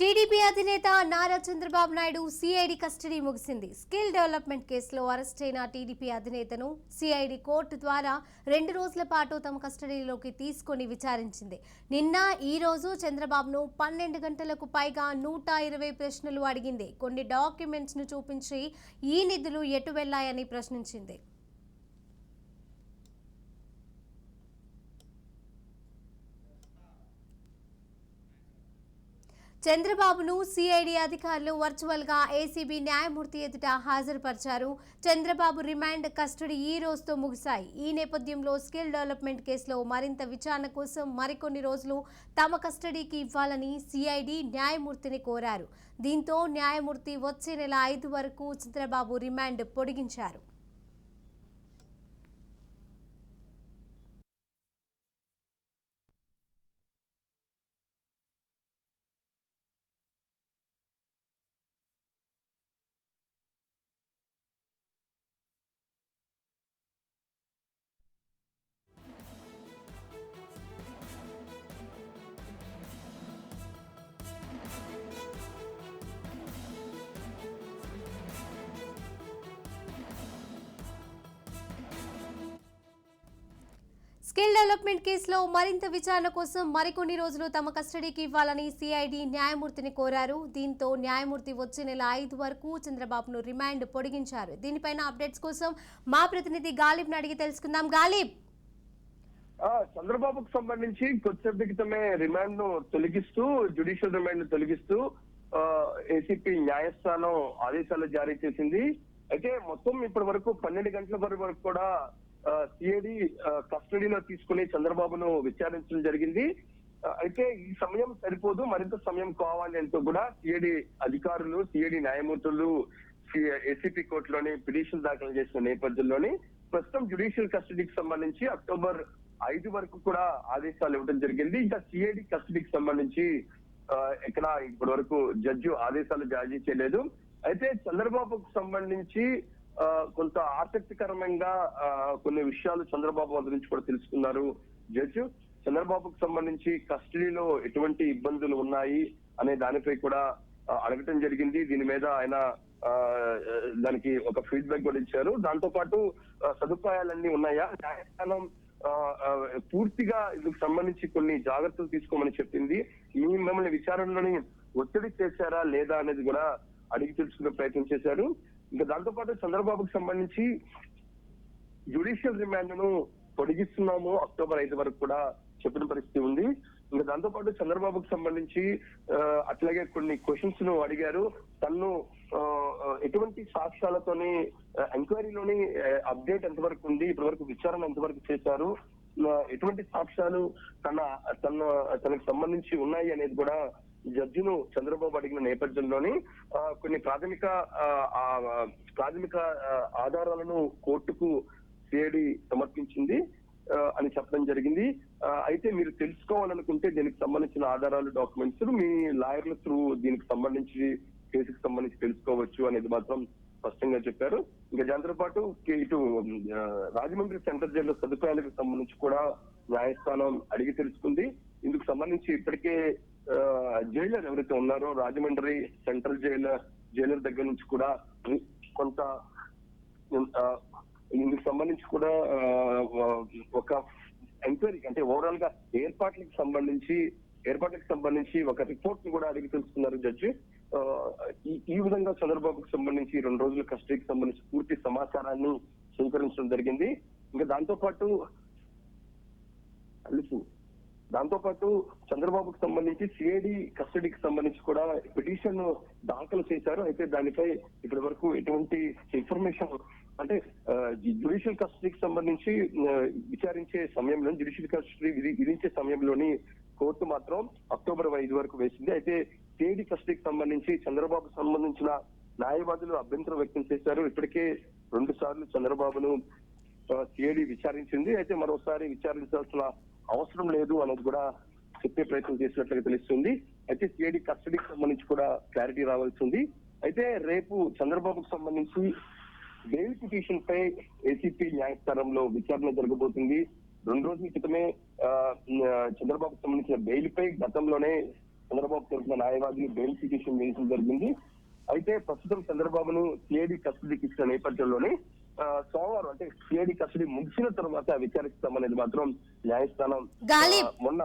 TDP అధినేత Nara Chandrababu Naidu CID custody ముగిసింది. Skill development కేసులో అరెస్ట్ అయిన టీడీపీ అధినేతను సిఐడి కోర్టు ద్వారా రెండు రోజుల పాటు తమ కస్టడీలోకి తీసుకొని విచారించింది. నిన్న ఈ రోజు చంద్రబాబును పన్నెండు గంటలకు పైగా నూట ఇరవై ప్రశ్నలు అడిగింది. కొన్ని డాక్యుమెంట్స్ను చూపించి ఈ నిధులు ఎటు వెళ్ళాయని ప్రశ్నించింది. చంద్రబాబును సిఐడి అధికారులు వర్చువల్గా ఏసీబీ న్యాయమూర్తి ఎదుట హాజరుపరిచారు. చంద్రబాబు రిమాండ్ కస్టడీ ఈ రోజుతో ముగిశాయి. ఈ నేపథ్యంలో స్కిల్ డెవలప్మెంట్ కేసులో మరింత విచారణ కోసం మరికొన్ని రోజులు తమ కస్టడీకి ఇవ్వాలని సిఐడి న్యాయమూర్తిని కోరారు. దీంతో న్యాయమూర్తి వచ్చే నెల ఐదు వరకు చంద్రబాబు రిమాండ్ పొడిగించారు. స్కిల్ డెవలప్మెంట్ కేసులో మరింత విచారణ కోసం మరికొన్ని రోజులు తమ కస్టడీకి ఇవ్వాలని సిఐడి న్యాయమూర్తిని కోరారు. దీంతో న్యాయమూర్తి వచ్చే నెల ఐదు వరకు చంద్రబాబును రిమాండ్ పొడిగించారు. దీనిపైన అప్డేట్స్ కోసం మా ప్రతినిధి గాలిబ్ను అడిగి తెలుసుకుందాం. గాలిబ్! చంద్రబాబుకు సంబంధించి కొద్దిసేపటి క్రితమే రిమాండ్ను తొలగిస్తూ జ్యుడిషియల్ రిమాండ్ను తొలగిస్తూ ఏసీపీ న్యాయస్థానం ఆదేశాలు జారీ చేసింది. అయితే మొత్తం ఇప్పటి వరకు పన్నెండు గంటల వరకు వరకు కూడా సిఐడి కస్టడీలో తీసుకుని చంద్రబాబును విచారించడం జరిగింది. అయితే ఈ సమయం సరిపోదు మరింత సమయం కావాలి అంటూ కూడా సిఐడి అధికారులు సిఐడి న్యాయమూర్తులు ఏసీపీ కోర్టులోని పిటిషన్ దాఖలు చేసిన నేపథ్యంలోని ప్రస్తుతం జ్యుడిషియల్ కస్టడీకి సంబంధించి అక్టోబర్ ఐదు వరకు కూడా ఆదేశాలు ఇవ్వడం జరిగింది. ఇంకా సిఐడి కస్టడీకి సంబంధించి ఆ, ఎక్కడ ఇప్పటి వరకు జడ్జి ఆదేశాలు జారీ చేయలేదు. అయితే చంద్రబాబుకు సంబంధించి కొంత ఆసక్తికరంగా ఆ, కొన్ని విషయాలు చంద్రబాబు వద్ద నుంచి కూడా తెలుసుకున్నారు. జడ్జి చంద్రబాబుకు సంబంధించి కస్టడీలో ఎటువంటి ఇబ్బందులు ఉన్నాయి అనే దానిపై కూడా అడగటం జరిగింది. దీని మీద ఆయన ఆ, దానికి ఒక ఫీడ్బ్యాక్ కూడా ఇచ్చారు. దాంతో పాటు సదుపాయాలన్నీ ఉన్నాయా? న్యాయస్థానం పూర్తిగా ఇందుకు సంబంధించి కొన్ని జాగ్రత్తలు తీసుకోమని చెప్పింది. మీ మిమ్మల్ని విచారణలోని ఒత్తిడి చేశారా లేదా అనేది కూడా అడిగి తెలుసుకునే ప్రయత్నం చేశారు. ఇంకా దాంతో పాటు చంద్రబాబుకు సంబంధించి జ్యుడిషియల్ రిమాండ్ను పొడిగిస్తున్నాము. అక్టోబర్ ఐదు వరకు కూడా చెప్పిన పరిస్థితి ఉంది. ఇంకా దాంతో పాటు చంద్రబాబుకు సంబంధించి అట్లాగే కొన్ని క్వశ్చన్స్ను అడిగారు. తను ఆ, ఎటువంటి సాక్ష్యాలతోని ఎంక్వైరీలోని అప్డేట్ ఎంతవరకు ఉంది? ఇప్పటి వరకు విచారణ ఎంతవరకు చేశారు? ఎటువంటి సాక్ష్యాలు తన తన తనకు సంబంధించి ఉన్నాయి అనేది కూడా జడ్జిను చంద్రబాబు అడిగిన నేపథ్యంలోని కొన్ని ప్రాథమిక ఆ, ప్రాథమిక ఆధారాలను కోర్టుకు సిఐడి సమర్పించింది అని చెప్పడం జరిగింది. అయితే మీరు తెలుసుకోవాలనుకుంటే దీనికి సంబంధించిన ఆధారాలు డాక్యుమెంట్స్ మీ లాయర్ల త్రూ దీనికి సంబంధించి కేసుకు సంబంధించి తెలుసుకోవచ్చు అనేది మాత్రం స్పష్టంగా చెప్పారు. ఇంకా దాంతో పాటు ఇటు రాజమండ్రి సెంట్రల్ జైల్లో సదుపాయాలకు సంబంధించి కూడా న్యాయస్థానం అడిగి తెలుసుకుంది. ఇందుకు సంబంధించి ఇప్పటికే జైలర్ ఎవరైతే ఉన్నారో రాజమండ్రి సెంట్రల్ జైలర్ జైలర్ దగ్గర నుంచి కూడా కొంత ఇందుకు సంబంధించి కూడా ఒక ఎంక్వైరీ అంటే ఓవరాల్గా ఏర్పాట్లకు సంబంధించి ఏర్పాట్లకు సంబంధించి ఒక రిపోర్ట్ని కూడా అడిగి తెలుసుకున్నారు జడ్జి. ఈ- ఈ విధంగా చంద్రబాబుకు సంబంధించి రెండు రోజుల కస్టడీకి సంబంధించి పూర్తి సమాచారాన్ని స్వీకరించడం జరిగింది. ఇంకా దాంతో పాటు అలిసి దాంతో పాటు చంద్రబాబుకు సంబంధించి సిఐడి కస్టడీకి సంబంధించి కూడా పిటిషన్ దాఖలు చేశారు. అయితే దానిపై ఇప్పటి వరకు ఎటువంటి ఇన్ఫర్మేషన్ అంటే జ్యుడిషియల్ కస్టడీకి సంబంధించి విచారించే సమయంలో జ్యుడిషియల్ కస్టడీ విధి- విధించే సమయంలోని కోర్టు మాత్రం అక్టోబర్ ఐదు వరకు వేసింది. అయితే సిఐడి కస్టడీకి సంబంధించి చంద్రబాబు సంబంధించిన న్యాయవాదులు అభ్యంతరం వ్యక్తం చేశారు. ఇప్పటికే రెండు సార్లు చంద్రబాబును సిఐడి విచారించింది. అయితే మరోసారి విచారించాల్సిన అవసరం లేదు అనేది కూడా చెప్పే ప్రయత్నం చేసినట్లుగా తెలుస్తుంది. అయితే సిఐడి కస్టడీకి సంబంధించి కూడా క్లారిటీ రావాల్సి ఉంది. అయితే రేపు చంద్రబాబుకు సంబంధించి బెయిల్ పిటిషన్ పై ఏసీపీ న్యాయస్థానంలో విచారణ జరగబోతుంది. రెండు రోజుల క్రితమే చంద్రబాబుకు సంబంధించిన బెయిల్ పై గతంలోనే చంద్రబాబు తరఫున న్యాయవాదిని బెయిల్ పిటిషన్ వేయడం జరిగింది. అయితే ప్రస్తుతం చంద్రబాబును సిఐడి కస్టడీకి ఇచ్చిన నేపథ్యంలోనే సోమవారం అంటే సిఐడి కస్టడీ ముగిసిన తర్వాత విచారిస్తామనేది మాత్రం న్యాయస్థానం మొన్న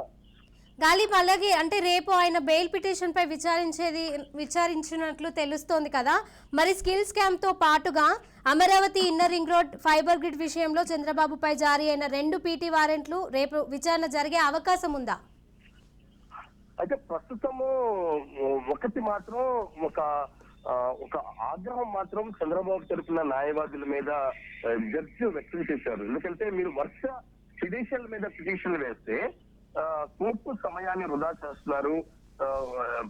గాలిబ్ అలాగే అంటే రేపు ఆయన బెయిల్ పిటిషన్ పై విచారించేది విచారించినట్లు తెలుస్తోంది కదా. మరి స్కిల్ స్కామ్తో పాటుగా Amaravati inner ring road fibre grid విషయంలో చంద్రబాబుపై జారీ అయిన రెండు పీటీ వారెంట్లు రేపు విచారణ జరిగే అవకాశం ఉందా? అయితే ప్రస్తుతము ఒకటి మాత్రం ఒక ఒక ఆగ్రహం మాత్రం చంద్రబాబు తరపున న్యాయవాదుల మీద ఆ, జడ్జి వ్యక్తం చేశారు. ఎందుకంటే మీరు వర్ష పిటిషన్ల మీద పిటిషన్లు వేస్తే కోర్టు సమయాన్ని వృధా చేస్తున్నారు.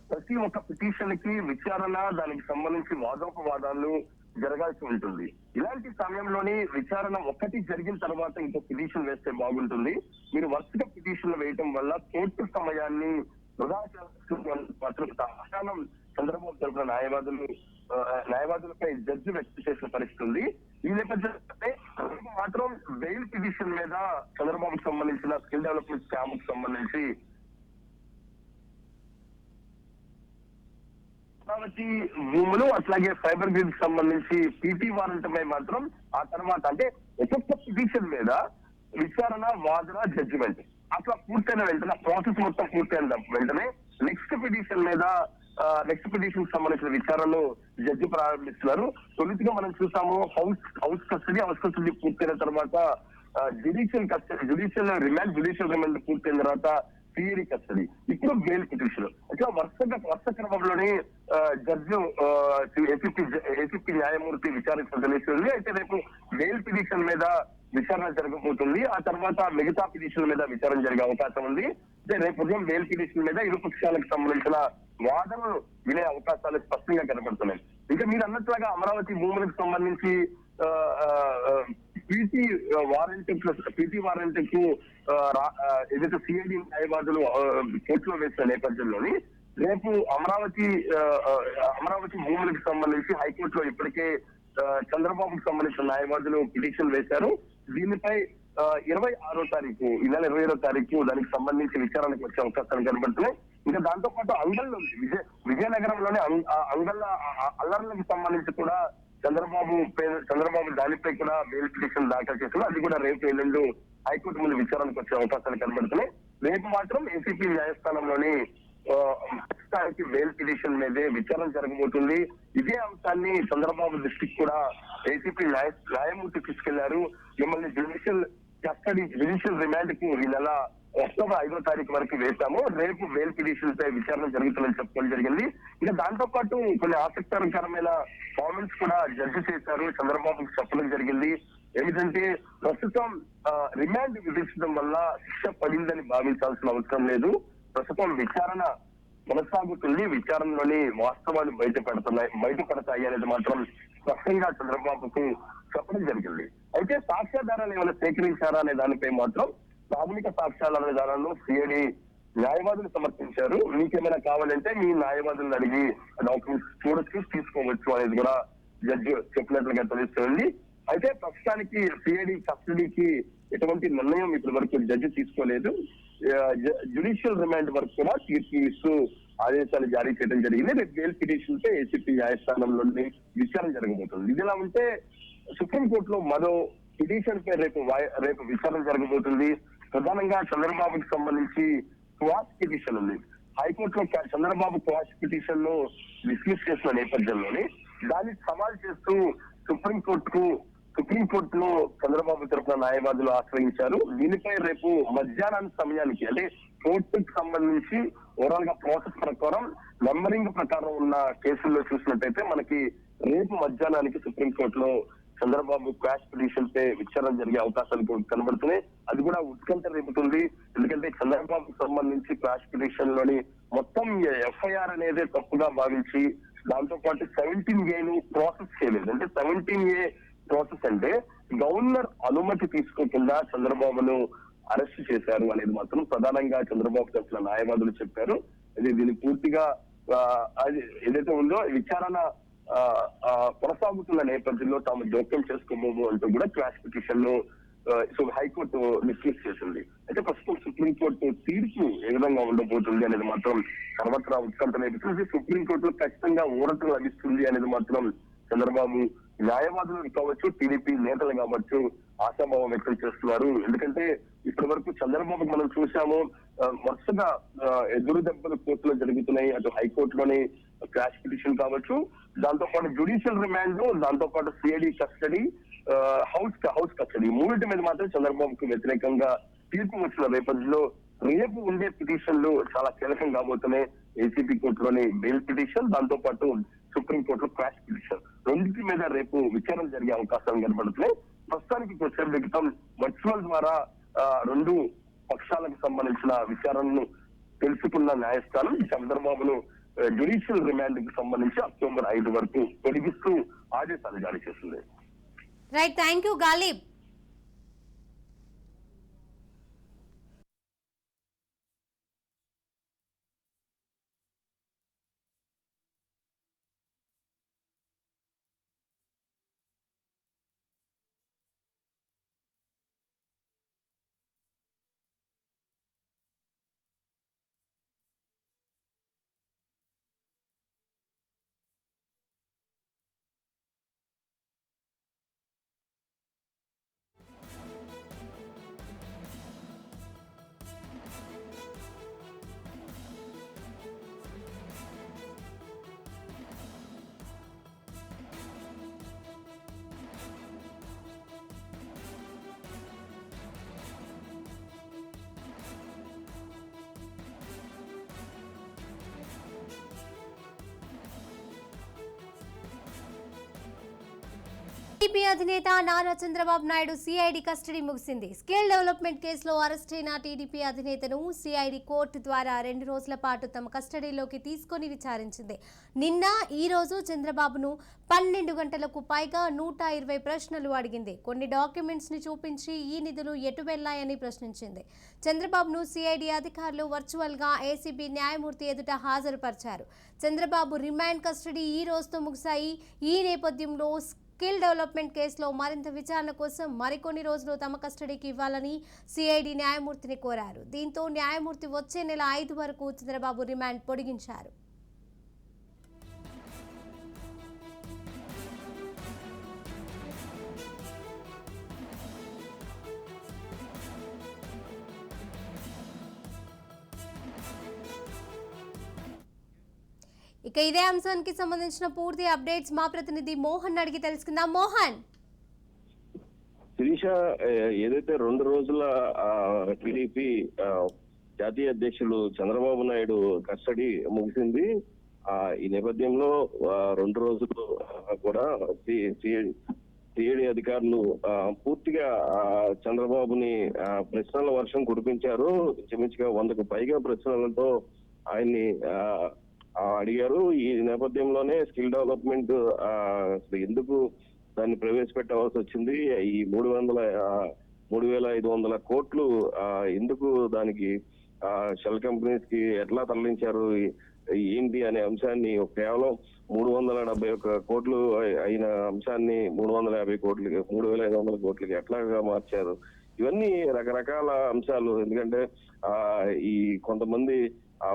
ప్రతి ఒక్క పిటిషన్కి విచారణ దానికి సంబంధించి వాదోపవాదాలు జరగాల్సి ఉంటుంది. ఇలాంటి సమయంలోని విచారణ ఒకటి జరిగిన తర్వాత ఇంకో పిటిషన్ వేస్తే బాగుంటుంది. మీరు వరుసగా పిటిషన్లు వేయటం వల్ల కోర్టు సమయాన్ని వృధా చేస్తున్న మాత్రం చంద్రబాబు తరపున న్యాయవాదులు న్యాయవాదులపై జడ్జి వ్యక్తం చేసిన పరిస్థితి ఉంది. ఈ నేపథ్యంలో మాత్రం బెయిల్ పిటిషన్ మీద చంద్రబాబుకు సంబంధించిన స్కిల్ డెవలప్మెంట్ క్యాంప్కు సంబంధించి అమరావతి భూములు అట్లాగే ఫైబర్ గ్రిడ్కి సంబంధించి పీటీ వారెంట్ పై మాత్రం ఆ తర్వాత అంటే ఒక్కొక్క పిటిషన్ మీద విచారణ వాదన జడ్జిమెంట్ అట్లా పూర్తయిన వెంటనే ప్రాసెస్ మొత్తం పూర్తయిన వెంటనే నెక్స్ట్ పిటిషన్ మీద నెక్స్ట్ పిటిషన్ సంబంధించిన విచారణను జడ్జి ప్రారంభిస్తున్నారు. తొలితిగా మనం చూసాము house house custody house custody పూర్తయిన తర్వాత judicial custody judicial remand judicial remand పూర్తయిన తర్వాత సిఐడి కస్టడీ. ఇప్పుడు బెయిల్ పిటిషన్ అట్లా వరుసగా వరుస క్రమంలోనే ఆ, జడ్జి ఏసీపీ ఏసీపీ న్యాయమూర్తి విచారించడం తెలుస్తుంది అయితే రేపు బెయిల్ పిటిషన్ మీద విచారణ జరగబోతుంది. ఆ తర్వాత మిగతా పిటిషన్ మీద విచారణ జరిగే అవకాశం ఉంది. అయితే రేపు ఉదయం బెయిల్ పిటిషన్ మీద ఇరు పక్షాలకు సంబంధించిన వాదనలు వినే అవకాశాలు స్పష్టంగా కనబడుతున్నాయి ఇంకా మీరు అన్నట్లుగా అమరావతి భూములకు సంబంధించి పీటీ వారెంట్ పీటీ వారెంట్కు ఏదైతే సిఐడి న్యాయవాదులు కోర్టులో వేసిన నేపథ్యంలోని రేపు అమరావతి అమరావతి భూములకు సంబంధించి హైకోర్టులో ఇప్పటికే ఆ, చంద్రబాబుకు సంబంధించిన న్యాయవాదులు పిటిషన్ వేశారు. దీనిపై ఇరవై ఆరో తారీఖు ఈ నెల ఇరవై ఆరో తారీఖు దానికి సంబంధించి విచారణకు వచ్చే అవకాశాలు కనబడుతున్నాయి ఇంకా దాంతో పాటు అంగళ్ళు విజయ విజయనగరంలోని అం- అంగళ్ళ అల్లర్లకు సంబంధించి కూడా చంద్రబాబు చంద్రబాబు దానిపై కూడా బెయిల్ పిటిషన్ దాఖలు చేసిన అది కూడా రేపు ఎల్లుండు హైకోర్టు ముందు విచారణకు వచ్చే అవకాశాలు కనబడుతున్నాయి. రేపు మాత్రం ఏసీపీ న్యాయస్థానంలోని ఆ, బెయిల్ పిటిషన్ మీదే విచారణ జరగబోతుంది. ఇదే అంశాన్ని చంద్రబాబు దృష్టికి కూడా ఏసీపీ న్యాయ న్యాయమూర్తి తీసుకెళ్ళారు. మిమ్మల్ని జ్యుడిషియల్ కస్టడీ జ్యుడిషియల్ రిమాండ్కు ఈ నెల అక్టోబర్ ఐదో తారీఖు వరకు వేశాము. రేపు బెయిల్ పిటిషన్ పై విచారణ జరుగుతుందని చెప్పడం జరిగింది. ఇంకా దాంతో పాటు కొన్ని ఆసక్తికరమైన కామెంట్స్ కూడా జడ్జి చేశారు. చంద్రబాబుకి చెప్పడం జరిగింది. ఏమిటంటే ప్రస్తుతం రిమాండ్ విధించడం వల్ల శిక్ష పడిందని భావించాల్సిన అవసరం లేదు. ప్రస్తుతం విచారణ కొనసాగుతుంది. విచారణలోని వాస్తవాలు బయట పెడుతున్నాయి బయట పడతాయి అనేది మాత్రం స్పష్టంగా చంద్రబాబుకు చెప్పడం జరిగింది. అయితే సాక్ష్యాధారాలు ఏమైనా సేకరించారా అనే దానిపై మాత్రం ప్రాథమిక సాక్ష్యాల విధానాలను సిఐడి న్యాయవాదులు సమర్పించారు. మీకేమైనా కావాలంటే మీ న్యాయవాదులను అడిగి డాక్యుమెంట్స్ చూడొచ్చు తీసుకోవచ్చు అనేది కూడా జడ్జి చెప్పినట్లుగా తెలుస్తుంది అయితే ప్రస్తుతానికి సిఐడి కస్టడీకి ఎటువంటి నిర్ణయం ఇప్పటి వరకు జడ్జి తీసుకోలేదు. జ్యుడిషియల్ రిమాండ్ వరకు కూడా తీర్పు ఇస్తూ ఆదేశాలు జారీ చేయడం జరిగింది. రేపు బెయిల్ పిటిషన్ పై ఏసీపీ న్యాయస్థానంలోని విచారణ జరగబోతుంది. ఇదిలా ఉంటే సుప్రీంకోర్టులో మరో పిటిషన్ పై రేపు రేపు విచారణ జరగబోతుంది. ప్రధానంగా చంద్రబాబుకి సంబంధించి క్వాష్ పిటిషన్ ఉంది. హైకోర్టులో చంద్రబాబు క్వాష్ పిటిషన్లో డిస్మిస్ చేసిన నేపథ్యంలోని దాన్ని సవాల్ చేస్తూ సుప్రీంకోర్టుకు సుప్రీంకోర్టులో చంద్రబాబు తరఫున న్యాయవాదులు ఆశ్రయించారు. దీనిపై రేపు మధ్యాహ్నం సమయానికి అంటే కోర్టుకు సంబంధించి ఓవరాల్గా ప్రాసెస్ ప్రకారం నంబరింగ్ ప్రకారం ఉన్న కేసుల్లో చూసినట్టయితే మనకి రేపు మధ్యాహ్నానికి సుప్రీంకోర్టులో చంద్రబాబు క్వాష్ పిటిషన్ పై విచారణ జరిగే అవకాశాలు కనబడుతున్నాయి. అది కూడా ఉత్కంఠ రేపుతుంది. ఎందుకంటే చంద్రబాబుకు సంబంధించి క్వాష్ పిటిషన్లోని మొత్తం ఎఫ్ఐఆర్ అనేది తప్పుగా భావించి దాంతో పాటు సెవెంటీన్ ఏ ను ప్రాసెస్ చేయలేదు. అంటే సెవెంటీన్ ఏ ప్రాసెస్ అంటే గవర్నర్ అనుమతి తీసుకోకుండా చంద్రబాబును అరెస్ట్ చేశారు అనేది మాత్రం ప్రధానంగా చంద్రబాబు తరఫున న్యాయవాదులు చెప్పారు. ఇది దీన్ని పూర్తిగా అది ఏదైతే ఉందో విచారణ కొనసాగుతున్న నేపథ్యంలో తాము జోక్యం చేసుకోమో అంటూ కూడా క్లాస్ పిటిషన్ను సో హైకోర్టు డిస్మిస్ చేసింది. అయితే ప్రస్తుతం సుప్రీంకోర్టు తీర్పు ఏ విధంగా ఉండబోతుంది అనేది మాత్రం సర్వత్రా ఉత్కంఠ నేపథ్యంలో సుప్రీంకోర్టులో ఖచ్చితంగా ఊరట లభిస్తుంది అనేది మాత్రం చంద్రబాబు న్యాయవాదులు కావచ్చు టీడీపీ నేతలు కావచ్చు ఆశాభావం వ్యక్తం చేస్తున్నారు. ఎందుకంటే ఇప్పటి వరకు చంద్రబాబు మనం చూసాము వరుసగా ఎదురు దెబ్బలు కోర్టులో జరుగుతున్నాయి. అటు హైకోర్టులోని క్రాష్ పిటిషన్ కావచ్చు దాంతో పాటు జుడిషియల్ రిమాండ్ దాంతో పాటు CID custody house house custody మూడింటి మీద మాత్రం చంద్రబాబుకు వ్యతిరేకంగా తీర్పు వచ్చిన నేపథ్యంలో రేపు ఉండే పిటిషన్లు చాలా కీలకం కాబోతున్నాయి. ఏసీపీ కోర్టులోని బెయిల్ పిటిషన్ దాంతో పాటు సుప్రీం కోర్టులో క్రాష్ పిటిషన్. రెండింటి మీద రేపు విచారణ జరిగే అవకాశాలు కనబడుతున్నాయి. ప్రస్తుతానికి కొద్దిసేపు క్రితం వర్చువల్ ద్వారా ఆ, రెండు పక్షాలకు సంబంధించిన విచారణను తెలుసుకున్న న్యాయస్థానం చంద్రబాబును జ్యుడిషియల్ రిమాండ్కి సంబంధించి అక్టోబర్ ఐదు వరకు తొలగిస్తూ ఆదేశాలు జారీ చేసింది right thank you Ghalib TDP అధినేత నారా చంద్రబాబు నాయుడు సిఐడి కస్టడీ ముగిసింది. స్కిల్ డెవలప్మెంట్ కేసులో అరెస్ట్ అయిన టీడీపీ అధినేతను సిఐడి కోర్టు ద్వారా రెండు రోజుల పాటు తమ కస్టడీలోకి తీసుకొని విచారించింది. నిన్న ఈ రోజు చంద్రబాబును పన్నెండు గంటలకు పైగా నూట ఇరవై ప్రశ్నలు అడిగింది. కొన్ని డాక్యుమెంట్స్ని చూపించి ఈ నిధులు ఎటు వెళ్ళాయని ప్రశ్నించింది. చంద్రబాబును సిఐడి అధికారులు వర్చువల్గా ఏసీబీ న్యాయమూర్తి ఎదుట హాజరుపరిచారు. చంద్రబాబు రిమాండ్ కస్టడీ ఈ రోజుతో ముగిశాయి. ఈ నేపథ్యంలో స్కిల్ డెవలప్మెంట్ కేసులో మరింత విచారణ కోసం మరికొన్ని రోజులు తమ కస్టడీకి ఇవ్వాలని సిఐడి న్యాయమూర్తిని కోరారు. దీంతో న్యాయమూర్తి వచ్చే నెల ఐదు వరకు చంద్రబాబు రిమాండ్ పొడిగించారు. ఇక ఇదే అంశానికి సంబంధించిన పూర్తి అప్డేట్స్ మా ప్రతినిధి మోహన్ అడిగి తెలుసుకుందాం. మోహన్. శిరీష ఏదైతే రెండు రోజుల టీడీపీ జాతీయ అధ్యక్షులు చంద్రబాబు నాయుడు కస్టడీ ముగిసింది. ఆ ఈ నేపథ్యంలో రెండు రోజులు కూడా సిఐడి అధికారులు పూర్తిగా చంద్రబాబుని ప్రశ్నల వర్షం కురిపించారు. ఇంచుమించుగా వందకు పైగా ప్రశ్నలతో ఆయన్ని ఆ, అడిగారు. ఈ నేపథ్యంలోనే స్కిల్ డెవలప్మెంట్ ఎందుకు దాన్ని ప్రవేశపెట్టవలసి వచ్చింది? ఈ మూడు వందల మూడు వేల ఐదు వందల కోట్లు ఎందుకు దానికి షెల్ కంపెనీస్కి ఎట్లా తరలించారు? ఏంటి అనే అంశాన్ని కేవలం మూడు వందల డెబ్బై ఒక్క కోట్లు అయిన అంశాన్ని మూడు వందల యాభై కోట్లకి మూడు వేల ఐదు వందల కోట్లకి ఎట్లాగా మార్చారు? ఇవన్నీ రకరకాల అంశాలు. ఎందుకంటే ఆ ఈ కొంతమంది ఆ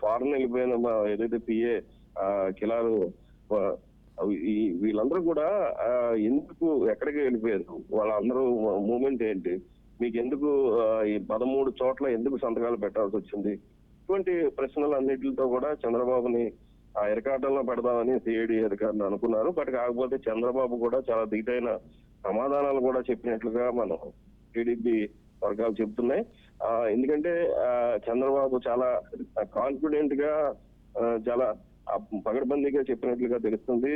ఫారెన్ వెళ్ళిపోయిన మా ఏదైతే పిఏ కిలారు ఈ వీళ్ళందరూ కూడా ఎందుకు ఎక్కడికి వెళ్ళిపోయారు? వాళ్ళందరూ మూమెంట్ ఏంటి? మీకు ఎందుకు ఈ పదమూడు చోట్ల ఎందుకు సంతకాలు పెట్టాల్సి వచ్చింది? ఇటువంటి ప్రశ్నలు అన్నిటితో కూడా చంద్రబాబుని ఆ ఎరకాటంలో పెడదామని సిఐడి అధికారులు అనుకున్నారు. బట్ కాకపోతే చంద్రబాబు కూడా చాలా దిగైన సమాధానాలు కూడా చెప్పినట్లుగా మనం టీడీపీ వర్గాలు చెప్తున్నాయి ఆ, ఎందుకంటే ఆ, చంద్రబాబు చాలా కాన్ఫిడెంట్గా చాలా పగడబందీగా చెప్పినట్లుగా తెలుస్తుంది.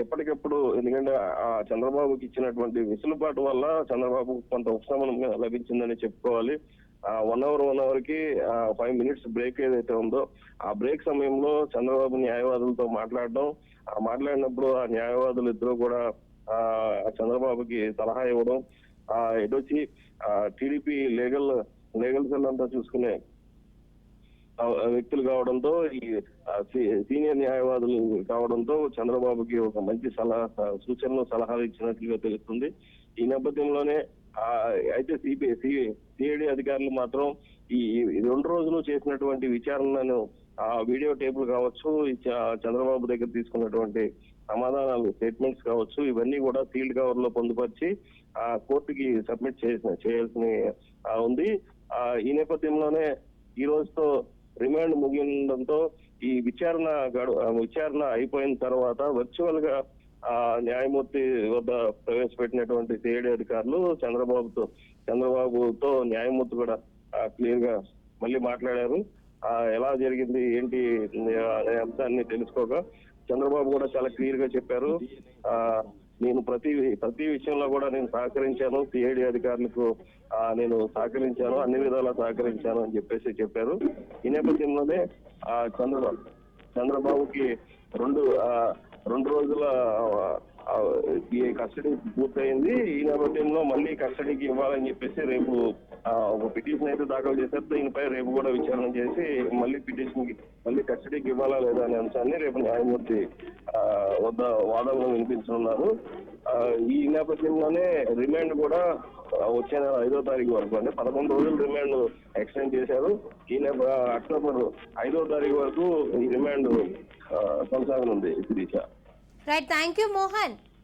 ఎప్పటికప్పుడు ఎందుకంటే ఆ చంద్రబాబుకి ఇచ్చినటువంటి వెసులుబాటు వల్ల చంద్రబాబు కొంత ఉపశమనం లభించిందని చెప్పుకోవాలి. వన్ అవర్ వన్ అవర్కి ఫైవ్ మినిట్స్ బ్రేక్ ఏదైతే ఉందో ఆ బ్రేక్ సమయంలో చంద్రబాబు న్యాయవాదులతో మాట్లాడడం. ఆ మాట్లాడినప్పుడు ఆ న్యాయవాదులు ఇద్దరు కూడా ఆ చంద్రబాబుకి సలహా ఇవ్వడం. ఏదొచ్చి టీడీపీ లీగల్ లీగల్ సెల్ అంతా చూసుకునే వ్యక్తులు కావడంతో ఈ సీనియర్ న్యాయవాదులు కావడంతో చంద్రబాబుకి ఒక మంచి సలహా సూచనలు సలహాలు ఇచ్చినట్లుగా తెలుస్తుంది. ఈ నేపథ్యంలోనే అయితే సిబిఐ సిఐడి అధికారులు మాత్రం ఈ ఈ రెండు రోజులు చేసినటువంటి విచారణను ఆ వీడియో టేపులు కావచ్చు చంద్రబాబు దగ్గర తీసుకున్నటువంటి సమాధానాలు స్టేట్మెంట్స్ కావచ్చు ఇవన్నీ కూడా సీల్డ్ కవర్లో పొందుపరిచి ఆ కోర్టుకి సబ్మిట్ చేసిన చేయాల్సిన ఉంది. ఆ ఈ నేపథ్యంలోనే ఈ రోజుతో రిమాండ్ ముగియడంతో ఈ విచారణ గడు- ఆ, విచారణ అయిపోయిన తర్వాత వర్చువల్గా ఆ న్యాయమూర్తి వద్ద ప్రవేశపెట్టినటువంటి సిఐడి అధికారులు చంద్రబాబుతో చంద్రబాబుతో న్యాయమూర్తి కూడా క్లియర్గా మళ్ళీ మాట్లాడారు. ఆ ఎలా జరిగింది ఏంటి అనే అంశాన్ని తెలుసుకోగా చంద్రబాబు కూడా చాలా క్లియర్గా చెప్పారు. ఆ నేను ప్రతి ప్రతి విషయంలో కూడా నేను సహకరించాను. సిఐడి అధికారులకు నేను సహకరించాను. అన్ని విధాలా సహకరించాను అని చెప్పేసి చెప్పారు. ఈ నేపథ్యంలోనే ఆ చంద్రబాబు చంద్రబాబుకి రెండు రెండు రోజుల ఈ కస్టడీ పూర్తయింది. ఈ నేపథ్యంలో మళ్ళీ కస్టడీకి ఇవ్వాలని చెప్పేసి రేపు ఒక పిటిషన్ అయితే దాఖలు చేశారు. దీనిపై రేపు కూడా విచారణ చేసి మళ్ళీ పిటిషన్ మళ్ళీ కస్టడీకి ఇవ్వాలా లేదా అనే అంశాన్ని రేపు న్యాయమూర్తి వద్ద వాదనలు వినిపించనున్నారు. ఈ నేపథ్యంలోనే రిమాండ్ కూడా వచ్చే నెల ఐదో తారీఖు వరకు అంటే పదకొండు రోజులు రిమాండ్ ఎక్స్టెండ్ చేశారు. ఈ నెల అక్టోబర్ ఐదో తారీఖు వరకు ఈ remand కొనసాగనుంది. Right thank you Mohan